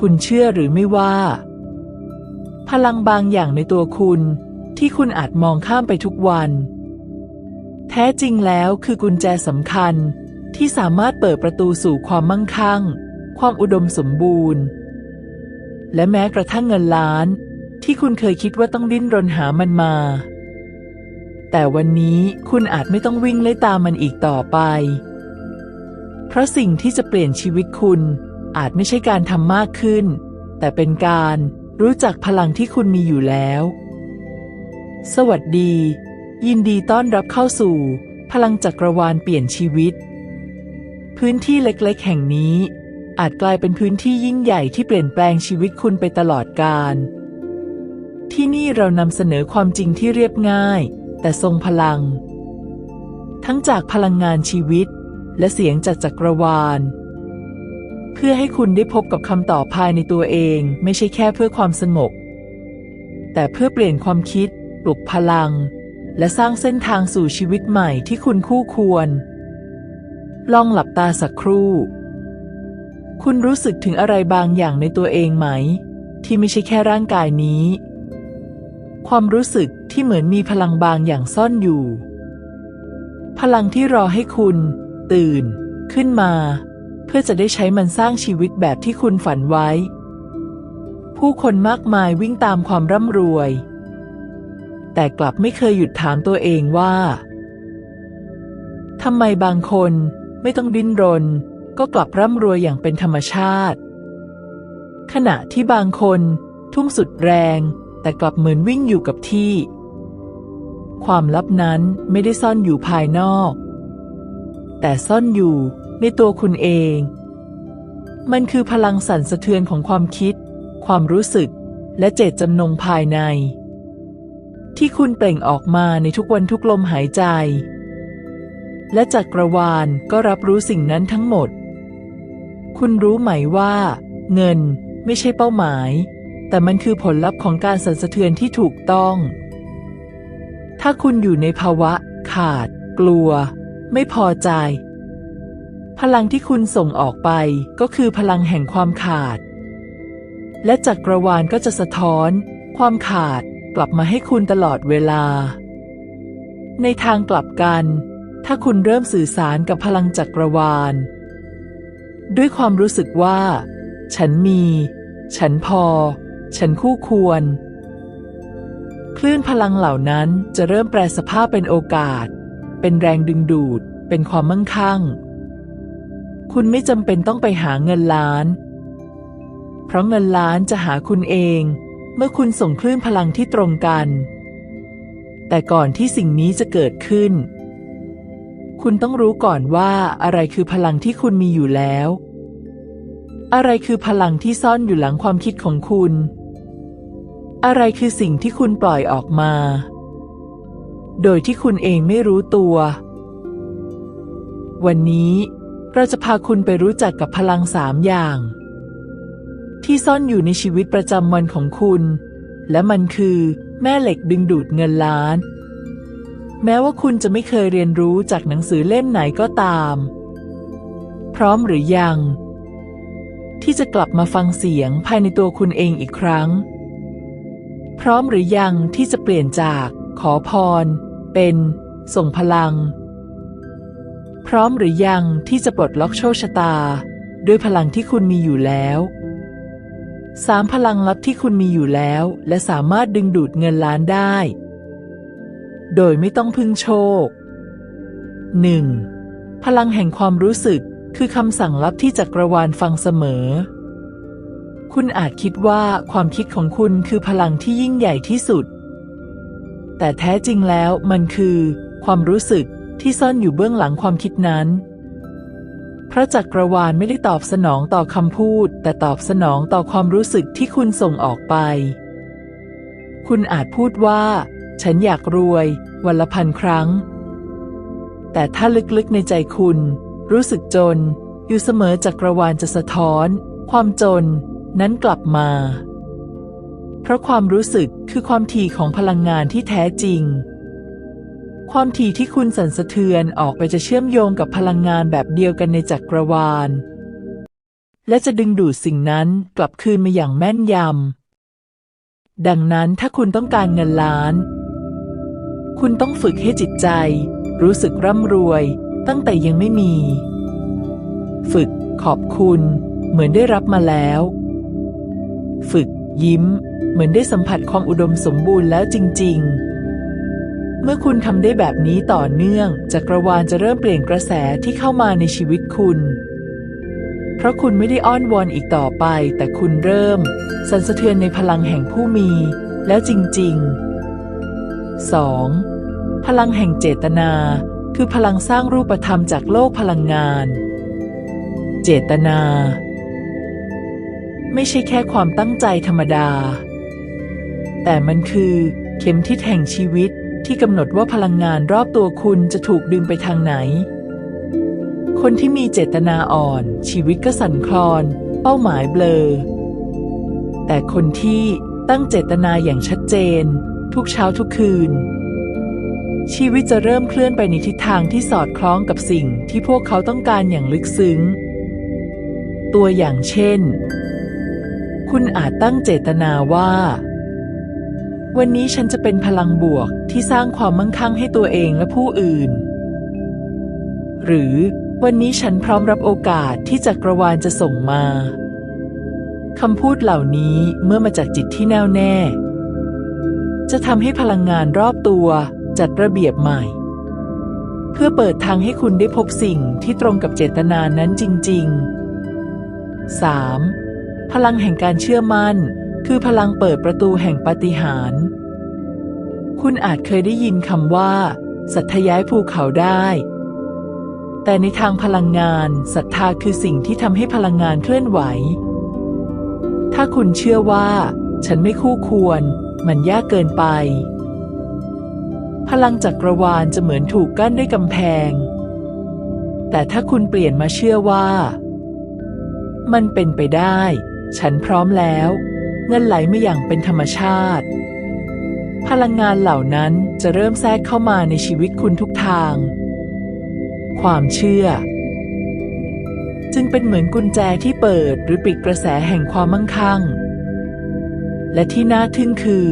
คุณเชื่อหรือไม่ว่า พลังบางอย่างในตัวคุณที่คุณอาจมองข้ามไปทุกวัน แท้จริงแล้วคือกุญแจสำคัญที่สามารถเปิดประตูสู่ความมั่งคั่ง ความอุดมสมบูรณ์ และแม้กระทั่งเงินล้าน ที่คุณเคยคิดว่าต้องดิ้นรนหามันมา แต่วันนี้คุณอาจไม่ต้องวิ่งไล่ตามมันอีกต่อไป เพราะสิ่งที่จะเปลี่ยนชีวิตคุณ อาจไม่ใช่การทำมากขึ้น แต่เป็นการรู้จักพลังที่คุณมีอยู่แล้ว สวัสดี ยินดีต้อนรับเข้าสู่ พลังจักรวาลเปลี่ยนชีวิต พื้นที่เล็กๆ แห่งนี้ อาจกลายเป็นพื้นที่ยิ่งใหญ่ที่เปลี่ยนแปลงชีวิตคุณไปตลอดกาลที่นี่เรานำเสนอความจริงที่เรียบง่าย แต่ทรงพลัง ทั้งจากพลังงานชีวิต และเสียงจากจักรวาล เพื่อให้คุณได้พบกับคำตอบภายในตัวเอง ไม่ใช่แค่เพื่อความสงบ แต่เพื่อเปลี่ยนความคิด ปลุกพลัง และสร้างเส้นทางสู่ชีวิตใหม่ที่คุณคู่ควร ลองหลับตาสักครู่ คุณรู้สึกถึงอะไรบางอย่างในตัวเองไหม ที่ไม่ใช่แค่ร่างกายนี้ ความรู้สึกที่เหมือนมีพลังบางอย่างซ่อนอยู่ พลังที่รอให้คุณ ตื่น ขึ้นมา พื่อจะได้ใช้มันสร้างชีวิตแบบที่คุณฝันไว้ ผู้คนมากมายวิ่งตามความร่ำรวย แต่กลับไม่เคยหยุดถามตัวเองว่าทำไมบางคนไม่ต้องดิ้นรน ก็กลับร่ำรวยอย่างเป็นธรรมชาติ ขณะที่บางคนทุ่มสุดแรง แต่กลับเหมือนวิ่งอยู่กับที่ ความลับนั้นไม่ได้ซ่อนอยู่ภายนอก แต่ซ่อนอยู่ในตัวคุณเอง มันคือพลังสั่นสะเทือนของความคิด ความรู้สึก และเจตจำนงภายใน ที่คุณเปล่งออกมาในทุกวันทุกลมหายใจ และจักรวาลก็รับรู้สิ่งนั้นทั้งหมด คุณรู้ไหมว่า เงินไม่ใช่เป้าหมาย แต่มันคือผลลัพธ์ของการสั่นสะเทือนที่ถูกต้อง ถ้าคุณอยู่ในภาวะ ขาด กลัว ไม่พอใจ พลังที่คุณส่งออกไปก็คือพลังแห่งความขาด และจักรวาลก็จะสะท้อน ความขาดกลับมาให้คุณตลอดเวลา ในทางกลับกัน ถ้าคุณเริ่มสื่อสารกับพลังจักรวาล ด้วยความรู้สึกว่า ฉันมี ฉันพอ ฉันคู่ควร คลื่นพลังเหล่านั้นจะเริ่มแปลสภาพเป็นโอกาส เป็นแรงดึงดูด เป็นความมั่งคั่ง คุณไม่จำเป็นต้องไปหาเงินล้าน เพราะเงินล้านจะหาคุณเอง เมื่อคุณส่งคลื่นพลังที่ตรงกัน แต่ก่อนที่สิ่งนี้จะเกิดขึ้น คุณต้องรู้ก่อนว่าอะไรคือพลังที่คุณมีอยู่แล้ว อะไรคือพลังที่ซ่อนอยู่หลังความคิดของคุณ อะไรคือสิ่งที่คุณปล่อยออกมา โดยที่คุณเองไม่รู้ตัว วันนี้เราจะพาคุณไปรู้จักกับพลังสามอย่าง ที่ซ่อนอยู่ในชีวิตประจำวันของคุณ และมันคือแม่เหล็กดึงดูดเงินล้าน แม้ว่าคุณจะไม่เคยเรียนรู้จากหนังสือเล่มไหนก็ตาม พร้อมหรือยัง ที่จะกลับมาฟังเสียงภายในตัวคุณเองอีกครั้ง พร้อมหรือยังที่จะเปลี่ยนจากขอพร เป็น ส่งพลัง พร้อมหรือยังที่จะปลดล็อกโชคชะตา ด้วยพลังที่คุณมีอยู่แล้วสามพลังลับที่คุณมีอยู่แล้ว และสามารถดึงดูดเงินล้านได้ โดยไม่ต้องพึ่งโชค 1. พลังแห่งความรู้สึกคือคำสั่งลับที่จักรวาลฟังเสมอ คุณอาจคิดว่าความคิดของคุณคือพลังที่ยิ่งใหญ่ที่สุด แต่แท้จริงแล้วมันคือ ความรู้สึกที่ซ่อนอยู่เบื้องหลังความคิดนั้นเพราะจักรวาลไม่ได้ตอบสนองต่อคำพูด แต่ตอบสนองต่อความรู้สึกที่คุณส่งออกไป คุณอาจพูดว่า ฉันอยากรวยวันละพันครั้ง แต่ถ้าลึกๆในใจคุณ รู้สึกจน อยู่เสมอจักรวาลจะสะท้อน ความจน นั้นกลับมา เพราะความรู้สึกคือความถี่ของพลังงานที่แท้จริง ความถี่ที่คุณสั่นสะเทือนออกไปจะเชื่อมโยงกับพลังงานแบบเดียวกันในจักรวาล และจะดึงดูดสิ่งนั้นกลับคืนมาอย่างแม่นยำ ดังนั้นถ้าคุณต้องการเงินล้าน คุณต้องฝึกให้จิตใจ รู้สึกร่ำรวยตั้งแต่ยังไม่มี ฝึกขอบคุณ เหมือนได้รับมาแล้ว ฝึก ยิ้ม เหมือนได้สัมผัสความอุดมสมบูรณ์แล้วจริง ๆ เมื่อคุณทำได้แบบนี้ต่อเนื่อง จักรวาลจะเริ่มเปลี่ยนกระแสที่เข้ามาในชีวิตคุณ เพราะคุณไม่ได้อ้อนวอนอีกต่อไป แต่คุณเริ่ม สั่นสะเทือนในพลังแห่งผู้มี แล้วจริง ๆ 2. พลังแห่งเจตนา คือพลังสร้างรูปธรรมจากโลกพลังงาน เจตนา ไม่ใช่แค่ความตั้งใจธรรมดา แต่มันคือเข็มทิศแห่งชีวิตที่กำหนดว่าพลังงานรอบตัวคุณจะถูกดึงไปทางไหน คนที่มีเจตนาอ่อน ชีวิตก็สั่นคลอน เป้าหมายเบลอ แต่คนที่ตั้งเจตนาอย่างชัดเจน ทุกเช้าทุกคืน ชีวิตจะเริ่มเคลื่อนไปในทิศทางที่สอดคล้องกับสิ่งที่พวกเขาต้องการอย่างลึกซึ้ง ตัวอย่างเช่น คุณอาจตั้งเจตนาว่า วันนี้ฉันจะเป็นพลังบวกที่สร้างความมั่งคั่งให้ตัวเองและผู้อื่น หรือวันนี้ฉันพร้อมรับโอกาสที่จักรวาลจะส่งมาคำพูดเหล่านี้เมื่อมาจากจิตที่แน่วแน่ จะทำให้พลังงานรอบตัวจัดระเบียบใหม่ เพื่อเปิดทางให้คุณได้พบสิ่งที่ตรงกับเจตนานั้นจริง ๆ 3. พลังแห่งการเชื่อมั่น คือพลังเปิดประตูแห่งปาฏิหาริย์คุณอาจเคยได้ยินคำว่าศรัทธย้ายภูเขาได้ แต่ในทางพลังงานศรัทธาคือสิ่งที่ทำให้พลังงานเคลื่อนไหว ถ้าคุณเชื่อว่า ฉันไม่คู่ควร มันยากเกินไป พลังจักรวาลจะเหมือนถูกกั้นด้วยกำแพง แต่ถ้าคุณเปลี่ยนมาเชื่อว่า มันเป็นไปได้ ฉันพร้อมแล้ว เงินไหลมาอย่างเป็นธรรมชาติ พลังงานเหล่านั้นจะเริ่มแทรกเข้ามาในชีวิตคุณทุกทาง ความเชื่อ จึงเป็นเหมือนกุญแจที่เปิดหรือปิดกระแสแห่งความมั่งคั่ง และที่น่าทึ่งคือ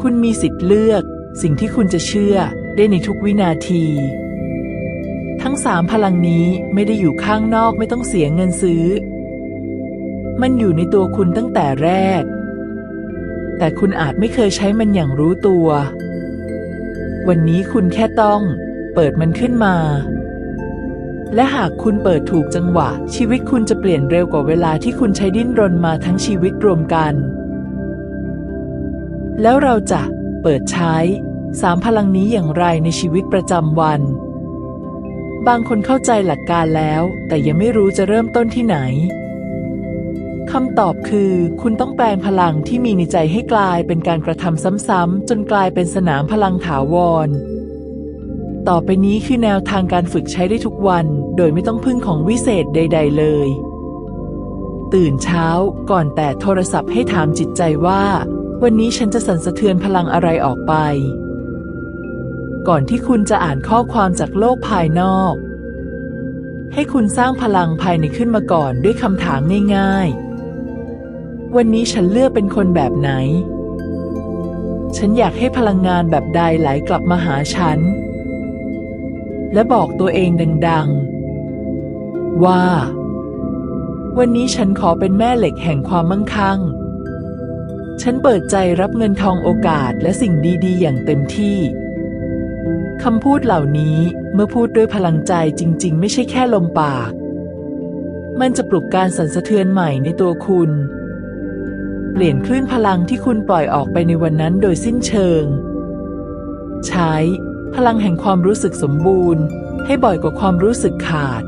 คุณมีสิทธิ์เลือกสิ่งที่คุณจะเชื่อได้ในทุกวินาทีทั้งสามพลังนี้ไม่ได้อยู่ข้างนอกไม่ต้องเสียเงินซื้อ มันอยู่ในตัวคุณตั้งแต่แรก แต่คุณอาจไม่เคยใช้มันอย่างรู้ตัว วันนี้คุณแค่ต้องเปิดมันขึ้นมา และหากคุณเปิดถูกจังหวะ ชีวิตคุณจะเปลี่ยนเร็วกว่าเวลาที่คุณใช้ดิ้นรนมาทั้งชีวิตรวมกัน แล้วเราจะเปิดใช้สามพลังนี้อย่างไรในชีวิตประจำวัน บางคนเข้าใจหลักการแล้ว แต่ยังไม่รู้จะเริ่มต้นที่ไหน คำตอบคือ คุณต้องแปลงพลังที่มีในใจให้กลายเป็นการกระทำซ้ำๆจนกลายเป็นสนามพลังถาวร ต่อไปนี้คือแนวทางการฝึกใช้ได้ทุกวัน โดยไม่ต้องพึ่งของวิเศษใด ๆ เลย ตื่นเช้า ก่อนแต่โทรศัพท์ให้ถามจิตใจว่า วันนี้ฉันจะสั่นสะเทือนพลังอะไรออกไป ก่อนที่คุณจะอ่านข้อความจากโลกภายนอกให้คุณสร้างพลังภายในขึ้นมาก่อนด้วยคำถามง่ายๆ วันนี้ฉันเลือกเป็นคนแบบไหน ฉันอยากให้พลังงานแบบใดไหลกลับมาหาฉัน และบอกตัวเองดัง ๆ ว่า วันนี้ฉันขอเป็นแม่เหล็กแห่งความมั่งคั่ง ฉันเปิดใจรับเงินทองโอกาสและสิ่งดีๆ อย่างเต็มที่คำพูดเหล่านี้เมื่อพูดด้วยพลังใจจริง ๆ ไม่ใช่แค่ลมปาก มันจะปลุกการสั่นสะเทือนใหม่ในตัวคุณ ปลี่ยนคลื่นพลังที่คุณปล่อยออกไปในวันนั้นโดยสิ้นเชิง ใช้ พลังแห่งความรู้สึกสมบูรณ์ ให้บ่อยกว่าความรู้สึกขาด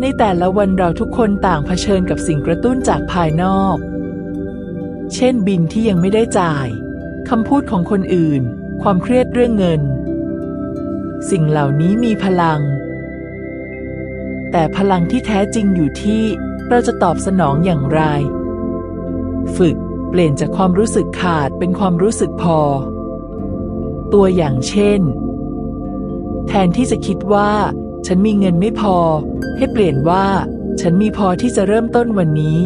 ในแต่ละวันเราทุกคนต่างเผชิญกับสิ่งกระตุ้นจากภายนอก เช่นบินที่ยังไม่ได้จ่ายคำพูดของคนอื่น ความเครียดเรื่องเงิน สิ่งเหล่านี้มีพลัง แต่พลังที่แท้จริงอยู่ที่เราจะตอบสนองอย่างไร ฝึก เปลี่ยนจากความรู้สึกขาดเป็นความรู้สึกพอ ตัวอย่างเช่น แทนที่จะคิดว่า ฉันมีเงินไม่พอ ให้เปลี่ยนว่า ฉันมีพอที่จะเริ่มต้นวันนี้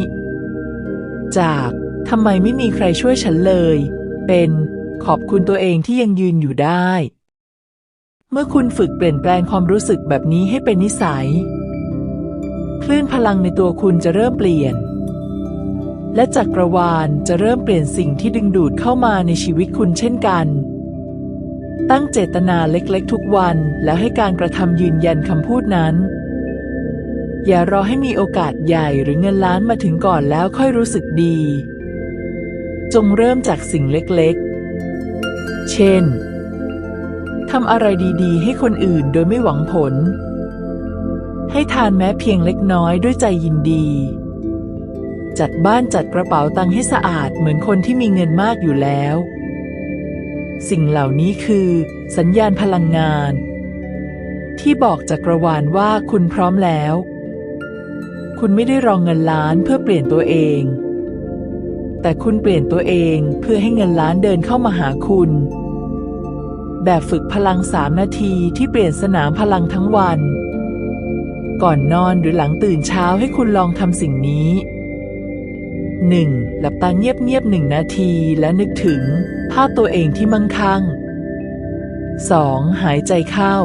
จากทำไมไม่มีใครช่วยฉันเลย เป็นขอบคุณตัวเองที่ยังยืนอยู่ได้ เมื่อคุณฝึกเปลี่ยนแปลงความรู้สึกแบบนี้ให้เป็นนิสัย คลื่นพลังในตัวคุณจะเริ่มเปลี่ยน และจักรวาลจะเริ่มเปลี่ยนสิ่งที่ดึงดูดเข้ามาในชีวิตคุณเช่นกัน ตั้งเจตนาเล็กๆ ทุกวัน แล้วให้การกระทำยืนยันคำพูดนั้น อย่ารอให้มีโอกาสใหญ่หรือเงินล้านมาถึงก่อนแล้วค่อยรู้สึกดี จงเริ่มจากสิ่งเล็กๆ เช่นทำอะไรดีๆ ให้คนอื่นโดยไม่หวังผล ให้ทานแม้เพียงเล็กน้อยด้วยใจยินดี จัดบ้านจัดกระเป๋าตังค์ให้สะอาดเหมือนคนที่มีเงินมากอยู่แล้ว สิ่งเหล่านี้คือ สัญญาณพลังงาน ที่บอกจักรวาลว่าคุณพร้อมแล้ว คุณไม่ได้รองเงินล้านเพื่อเปลี่ยนตัวเอง แต่คุณเปลี่ยนตัวเองเพื่อให้เงินล้านเดินเข้ามาหาคุณ แบบฝึกพลังสามนาทีที่เปลี่ยนสนามพลังทั้งวัน ก่อนนอนหรือหลังตื่นเช้าให้คุณลองทำสิ่งนี้ 1. หลับตาเงียบๆหนึ่งนาทีและนึกถึงภาพตัวเองที่มั่งคั่ง 2. หายใจเข้า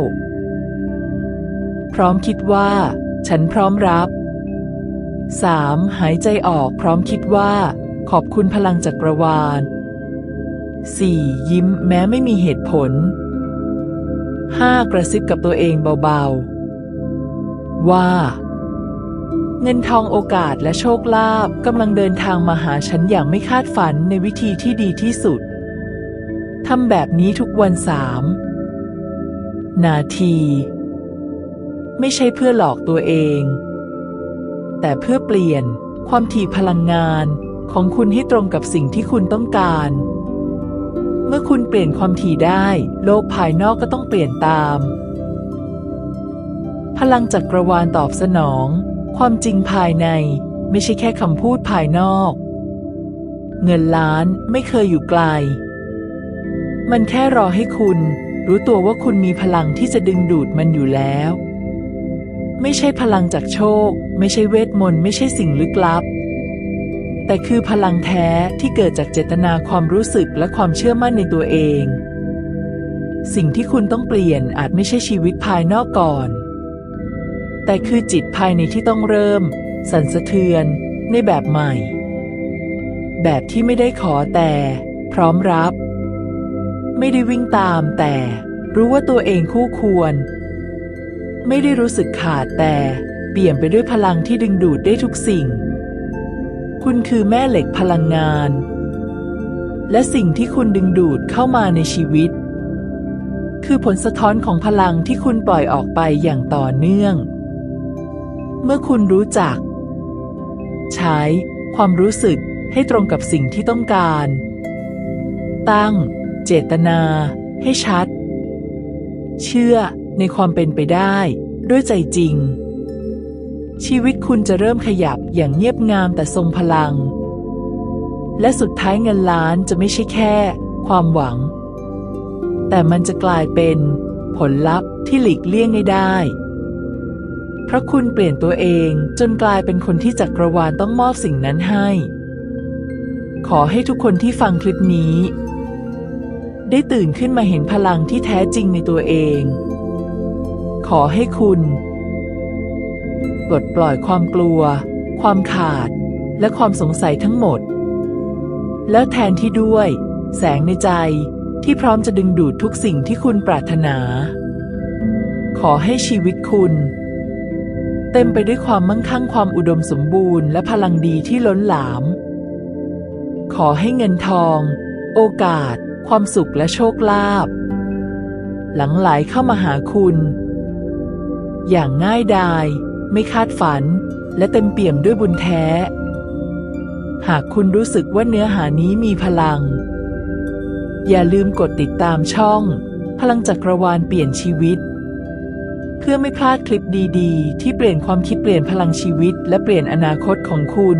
พร้อมคิดว่า ฉันพร้อมรับ 3. หายใจออกพร้อมคิดว่า ขอบคุณพลังจักรวาล 4. ยิ้มแม้ไม่มีเหตุผล 5. กระซิบกับตัวเองเบาๆ ว่า เงินทองโอกาสและโชคลาภกำลังเดินทางมาหาฉันอย่างไม่คาดฝันในวิธีที่ดีที่สุด ทำแบบนี้ทุกวันสามนาที ไม่ใช่เพื่อหลอกตัวเอง แต่เพื่อเปลี่ยนความถี่พลังงานของคุณให้ตรงกับสิ่งที่คุณต้องการ เมื่อคุณเปลี่ยนความถี่ได้ โลกภายนอกก็ต้องเปลี่ยนตาม พลังจักรวาลตอบสนอง ความจริงภายในไม่ใช่แค่คำพูดภายนอก เงินล้านไม่เคยอยู่ไกล มันแค่รอให้คุณ รู้ตัวว่าคุณมีพลังที่จะดึงดูดมันอยู่แล้ว ไม่ใช่พลังจากโชค ไม่ใช่เวทมนต์ไม่ใช่สิ่งลึกลับ แต่คือพลังแท้ที่เกิดจากเจตนาความรู้สึกและความเชื่อมั่นในตัวเอง สิ่งที่คุณต้องเปลี่ยนอาจไม่ใช่ชีวิตภายนอกก่อน แต่คือจิตภายในที่ต้องเริ่ม สั่นสะเทือนในแบบใหม่ แบบที่ไม่ได้ขอแต่ พร้อมรับ ไม่ได้วิ่งตามแต่รู้ว่าตัวเองคู่ควร ไม่ได้รู้สึกขาดแต่เปี่ยมไปด้วยพลังที่ดึงดูดได้ทุกสิ่ง คุณคือแม่เหล็กพลังงาน และสิ่งที่คุณดึงดูดเข้ามาในชีวิต คือผลสะท้อนของพลังที่คุณปล่อยออกไปอย่างต่อเนื่อง เมื่อคุณรู้จัก ใช้ ความรู้สึกให้ตรงกับสิ่งที่ต้องการ ตั้ง เจตนา ให้ชัด เชื่อในความเป็นไปได้ ด้วยใจจริง ชีวิตคุณจะเริ่มขยับอย่างเงียบงามแต่ทรงพลัง และสุดท้ายเงินล้านจะไม่ใช่แค่ ความหวัง แต่มันจะกลายเป็น ผลลัพธ์ที่หลีกเลี่ยงไม่ได้ เพราะคุณเปลี่ยนตัวเองจนกลายเป็นคนที่จักรวาลต้องมอบสิ่งนั้นให้ ขอให้ทุกคนที่ฟังคลิปนี้ ได้ตื่นขึ้นมาเห็นพลังที่แท้จริงในตัวเอง ขอให้คุณปลดปล่อยความกลัว ความขาด และความสงสัยทั้งหมด แล้วแทนที่ด้วย แสงในใจที่พร้อมจะดึงดูดทุกสิ่งที่คุณปรารถนา ขอให้ชีวิตคุณ เต็มไปด้วยความมั่งคั่งความอุดมสมบูรณ์และพลังดีที่ล้นหลาม ขอให้เงินทอง โอกาส ความสุขและโชคลาภหลังไหลเข้ามาหาคุณ อย่างง่ายดาย ไม่คาดฝัน และเต็มเปี่ยมด้วยบุญแท้ หากคุณรู้สึกว่าเนื้อหานี้มีพลัง อย่าลืมกดติดตามช่อง พลังจักรวาลเปลี่ยนชีวิต เพื่อไม่พลาดคลิปดีๆ ที่เปลี่ยนความคิดเปลี่ยนพลังชีวิต และเปลี่ยนอนาคตของคุณ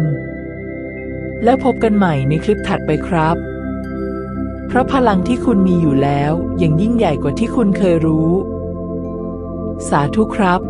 แล้วพบกันใหม่ในคลิปถัดไปครับ เพราะพลังที่คุณมีอยู่แล้วยังยิ่งใหญ่กว่าที่คุณเคยรู้ สาธุครับ